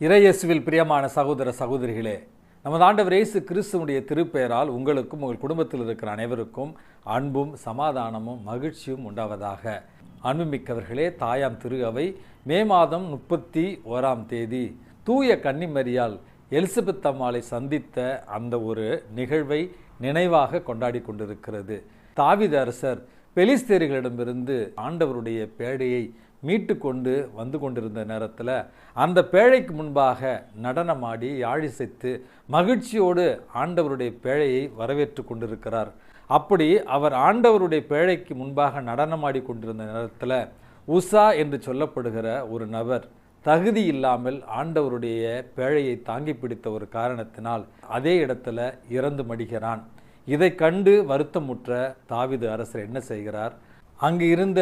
இறையேசுவில் பிரியமான சகோதர சகோதரிகளே நமது ஆண்டவர் இயேசு கிறிஸ்துவனுடைய திருப்பெயரால் உங்களுக்கும் உங்கள் குடும்பத்தில் இருக்கிற அனைவருக்கும் அன்பும் சமாதானமும் மகிழ்ச்சியும் உண்டாவதாக. அன்புமிக்கவர்களே தாயாம் திரு அவை மே மாதம் முப்பத்தி ஓராம் தேதி தூய கன்னிமரியால் எலிசபெத் அம்மாளை சந்தித்த அந்த ஒரு நிகழ்வை நினைவாக கொண்டாடி கொண்டிருக்கிறது. தாவித அரசர் பெலிஸ்தேரிகளிடமிருந்து ஆண்டவருடைய பேடையை மீட்டு கொண்டு வந்து கொண்டிருந்த நேரத்தில் அந்த பேழைக்கு முன்பாக நடனமாடி யாழிசைத்து மகிழ்ச்சியோடு ஆண்டவருடைய பேழையை வரவேற்று கொண்டிருக்கிறார். அப்படி அவர் ஆண்டவருடைய பேழைக்கு முன்பாக நடனமாடி கொண்டிருந்த நேரத்தில் உஷா என்று சொல்லப்படுகிற ஒரு நபர் தகுதி இல்லாமல் ஆண்டவருடைய பேழையை தாங்கி பிடித்த ஒரு காரணத்தினால் அதே இடத்துல இறந்து மடிகிறான். இதை கண்டு வருத்தமுற்ற தாவிது அரசர் என்ன செய்கிறார்? அங்கு இருந்த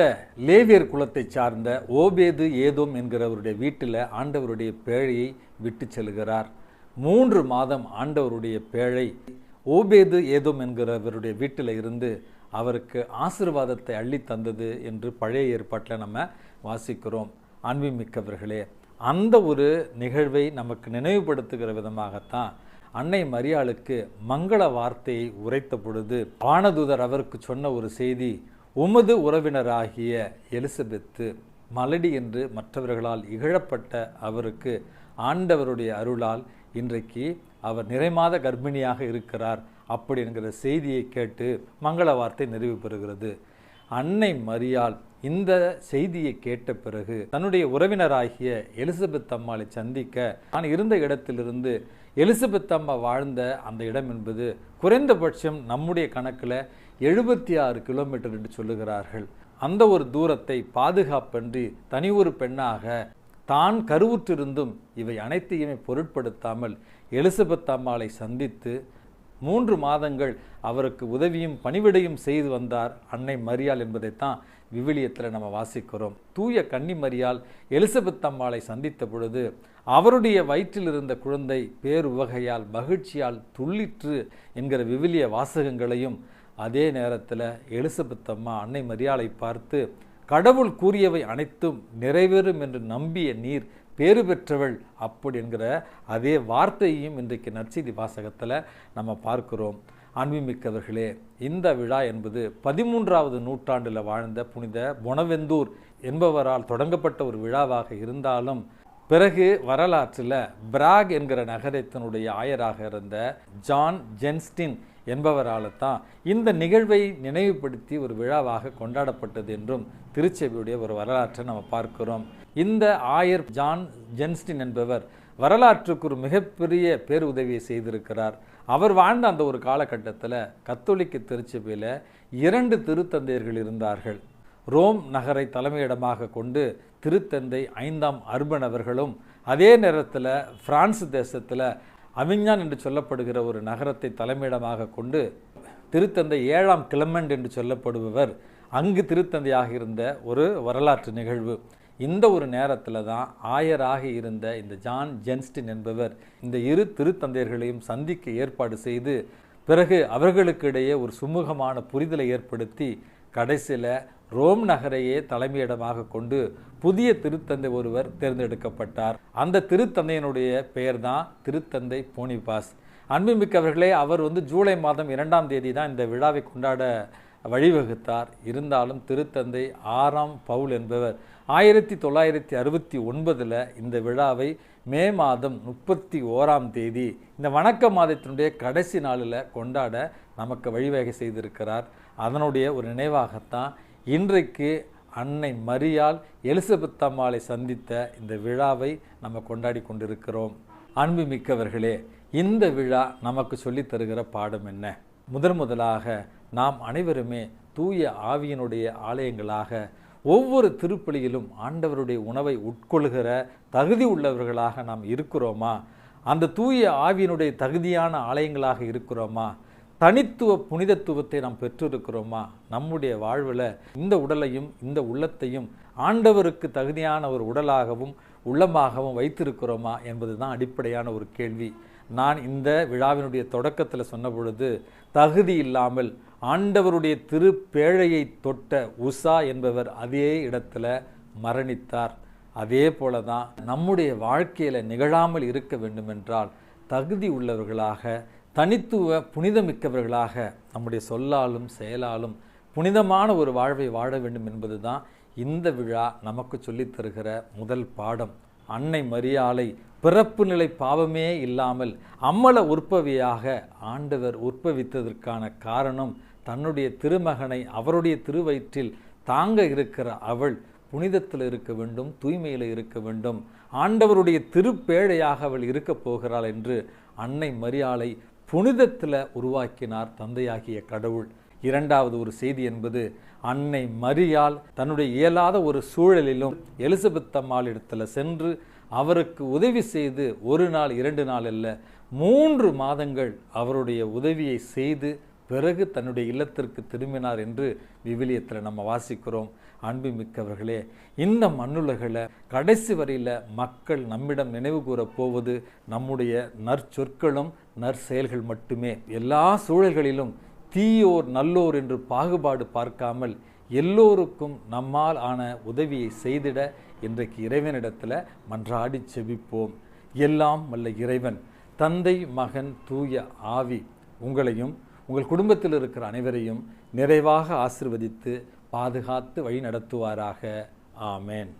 லேவியர் குலத்தை சார்ந்த ஓபேது ஏதோம் என்கிறவருடைய வீட்டில் ஆண்டவருடைய பேழையை விட்டு செல்கிறார். மூன்று மாதம் ஆண்டவருடைய பேழை ஓபேது ஏதோம் என்கிறவருடைய வீட்டில் இருந்து அவருக்கு ஆசிர்வாதத்தை அள்ளி தந்தது என்று பழைய ஏற்பாட்டில் நம்ம வாசிக்கிறோம். அன்புமிக்கவர்களே அந்த ஒரு நிகழ்வை நமக்கு நினைவுபடுத்துகிற விதமாகத்தான் அன்னை மரியாளுக்கு மங்கள வார்த்தையை உரைத்த பொழுது வானதூதர் அவருக்கு சொன்ன ஒரு செய்தி உமது உறவினராகிய எலிசபெத்து மலடி என்று மற்றவர்களால் இகழப்பட்ட அவருக்கு ஆண்டவருடைய அருளால் இன்றைக்கு அவர் நிறைமாத கர்ப்பிணியாக இருக்கிறார் அப்படி என்கிற செய்தியை கேட்டு மங்கள வார்த்தை நிறைவு பெறுகிறது. அன்னை மரியால் இந்த செய்தியை கேட்ட பிறகு தன்னுடைய உறவினராகிய எலிசபெத் அம்மாளை சந்திக்க நான் இருந்த இடத்திலிருந்து எலிசபெத் அம்மா வாழ்ந்த அந்த இடம் என்பது குறைந்தபட்சம் நம்முடைய கணக்கில் எழுபத்தி ஆறு கிலோமீட்டர் என்று சொல்லுகிறார்கள். அந்த ஒரு தூரத்தை பாதுகாப்பின்றி தனி ஒரு பெண்ணாக தான் கருவுற்றிருந்தும் இவை அனைத்தையுமே பொருட்படுத்தாமல் எலிசபெத் அம்மாளை சந்தித்து மூன்று மாதங்கள் அவருக்கு உதவியும் பணிவிடையும் செய்து வந்தார் அன்னை மரியாள் என்பதைத்தான் விவிலியத்தில் நம்ம வாசிக்கிறோம். தூய கன்னி மரியால் எலிசபெத் அம்மாளை சந்தித்த பொழுது அவருடைய வயிற்றில் இருந்த குழந்தை பேருவகையால் மகிழ்ச்சியால் துள்ளிற்று என்கிற விவிலிய வாசகங்களையும் அதே நேரத்தில் எலிசபெத் அம்மா அன்னை மரியாளை பார்த்து கடவுள் கூறியவை அனைத்தும் நிறைவேறும் என்று நம்பிய நீர் பேறு பெற்றவள் அப்படி என்கிற அதே வார்த்தையையும் இன்றைக்கு நற்செய்தி வாசகத்தில் நம்ம பார்க்கிறோம். அன்புமிக்கவர்களே இந்த விழா என்பது பதிமூன்றாவது நூற்றாண்டில் வாழ்ந்த புனித பொனவெந்தூர் என்பவரால் தொடங்கப்பட்ட ஒரு விழாவாக இருந்தாலும் பிறகு வரலாற்றில் பிராக் என்கிற நகரத்தினுடைய ஆயராக இருந்த ஜான் ஜென்ஸ்டின் என்பவரால் தான் இந்த நிகழ்வை நினைவுபடுத்தி ஒரு விழாவாக கொண்டாடப்பட்டது என்றும் திருச்செவியுடைய ஒரு வரலாற்றை நம்ம பார்க்கிறோம். இந்த ஆயர் ஜான் ஜென்ஸ்டின் என்பவர் வரலாற்றுக்கு ஒரு மிகப்பெரிய பேருதவியை செய்திருக்கிறார். அவர் வாழ்ந்த அந்த ஒரு காலகட்டத்தில் கத்தோலிக்க திருச்சபையில் இரண்டு திருத்தந்தையர்கள் இருந்தார்கள். ரோம் நகரை தலைமையிடமாக கொண்டு திருத்தந்தை ஐந்தாம் அர்பன் அவர்களும் அதே நேரத்தில் பிரான்ஸ் தேசத்தில் அவிஞ்ஞான் என்று சொல்லப்படுகிற ஒரு நகரத்தை தலைமையிடமாக கொண்டு திருத்தந்தை ஏழாம் கிளமெண்ட் என்று சொல்லப்படுபவர் அங்கு திருத்தந்தையாக இருந்த ஒரு வரலாற்று நிகழ்வு. இந்த ஒரு நேரத்தில் தான் ஆயராக இருந்த இந்த ஜான் ஜென்ஸ்டின் என்பவர் இந்த இரு திருத்தந்தையர்களையும் சந்திக்க ஏற்பாடு செய்து பிறகு அவர்களுக்கு இடையே ஒரு சுமூகமான புரிதலை ஏற்படுத்தி கடைசியில் ரோம் நகரையே தலைமையிடமாக கொண்டு புதிய திருத்தந்தை ஒருவர் தேர்ந்தெடுக்கப்பட்டார். அந்த திருத்தந்தையினுடைய பெயர் தான் திருத்தந்தை போனிபாஸ். அன்புமிக்கவர்களே அவர் வந்து ஜூலை மாதம் இரண்டாம் தேதி தான் இந்த விழாவை கொண்டாட வழிவகுத்தார். இருந்தாலும் திருத்தந்தை ஆறாம் பவுல் என்பவர் ஆயிரத்தி தொள்ளாயிரத்தி அறுபத்தி ஒன்பதில் இந்த விழாவை மே மாதம் முப்பத்தி ஓராம் தேதி இந்த வணக்க மாதத்தினுடைய கடைசி நாளில் கொண்டாட நமக்கு வழிவகை செய்திருக்கிறார். அதனுடைய ஒரு நினைவாகத்தான் இன்றைக்கு அன்னை மரியால் எலிசபெத் அம்மாளை சந்தித்த இந்த விழாவை நம்ம கொண்டாடி கொண்டிருக்கிறோம். அன்பு மிக்கவர்களே இந்த விழா நமக்கு சொல்லித் தருகிற பாடம் என்ன? முதன் முதலாக நாம் அனைவருமே தூய ஆவியினுடைய ஆலயங்களாக ஒவ்வொரு திருப்பலியிலும் ஆண்டவருடைய உணவை உட்கொள்கிற தகுதி உள்ளவர்களாக நாம் இருக்கிறோமா? அந்த தூய ஆவியினுடைய தகுதியான ஆலயங்களாக இருக்கிறோமா? தனித்துவ புனிதத்துவத்தை நாம் பெற்றிருக்கிறோமா? நம்முடைய வாழ்வில் இந்த உடலையும் இந்த உள்ளத்தையும் ஆண்டவருக்கு தகுதியான ஒரு உடலாகவும் உள்ளமாகவும் வைத்திருக்கிறோமா என்பது தான் அடிப்படையான ஒரு கேள்வி. நான் இந்த விழாவினுடைய தொடக்கத்தில் சொன்ன பொழுது தகுதி இல்லாமல் ஆண்டவருடைய திருப்பேழையை தொட்ட உஷா என்பவர் அதே இடத்துல மரணித்தார். அதே போல தான் நம்முடைய வாழ்க்கையில் நிகழாமல் இருக்க வேண்டுமென்றால் தகுதி உள்ளவர்களாக தனித்துவ புனிதமிக்கவர்களாக நம்முடைய சொல்லாலும் செயலாலும் புனிதமான ஒரு வாழ்வை வாழ வேண்டும் என்பது தான் இந்த விழா நமக்கு சொல்லித் தருகிற முதல் பாடம். அன்னை மரியாளை பிறப்பு நிலை பாவமே இல்லாமல் அம்மல உற்பவியாக ஆண்டவர் உற்பவித்ததற்கான காரணம் தன்னுடைய திருமகனை அவருடைய திருவயிற்றில் தாங்க இருக்கிற அவள். புனிதத்தில் இருக்க வேண்டும் தூய்மையில் இருக்க வேண்டும். ஆண்டவருடைய திருப்பேழையாக அவள் இருக்கப் போகிறாள் என்று அன்னை மரியாளை புனிதத்தில் உருவாக்கினார் தந்தையாகிய கடவுள். இரண்டாவது ஒரு செய்தி என்பது அன்னை மரியால் தன்னுடைய இயலாத ஒரு சூழலிலும் எலிசபெத் அம்மாள் இடத்துல சென்று அவருக்கு உதவி செய்து ஒரு நாள் இரண்டு நாள் அல்ல மூன்று மாதங்கள் அவருடைய உதவியை செய்து பிறகு தன்னுடைய இல்லத்திற்கு திரும்பினார் என்று விவிலியத்தில் நம்ம வாசிக்கிறோம். அன்புமிக்கவர்களே இந்த மண்ணுலகில் கடைசி வரையில் மக்கள் நம்மிடம் நினைவு கூற போவது நம்முடைய நற்சொற்களும் நற்செயல்கள் மட்டுமே. எல்லா சூழல்களிலும் தீயோர் நல்லோர் என்று பாகுபாடு பார்க்காமல் எல்லோருக்கும் நம்மால் ஆன உதவியை செய்திட இன்றைக்கு இறைவனிடத்தில் மன்றாடி செபிப்போம். எல்லாம் வல்ல இறைவன் தந்தை மகன் தூய ஆவி உங்களையும் உங்கள் குடும்பத்தில் இருக்கிற அனைவரையும் நிறைவாக ஆசிர்வதித்து பாதுகாத்து வழி நடத்துவாராக. ஆமேன்.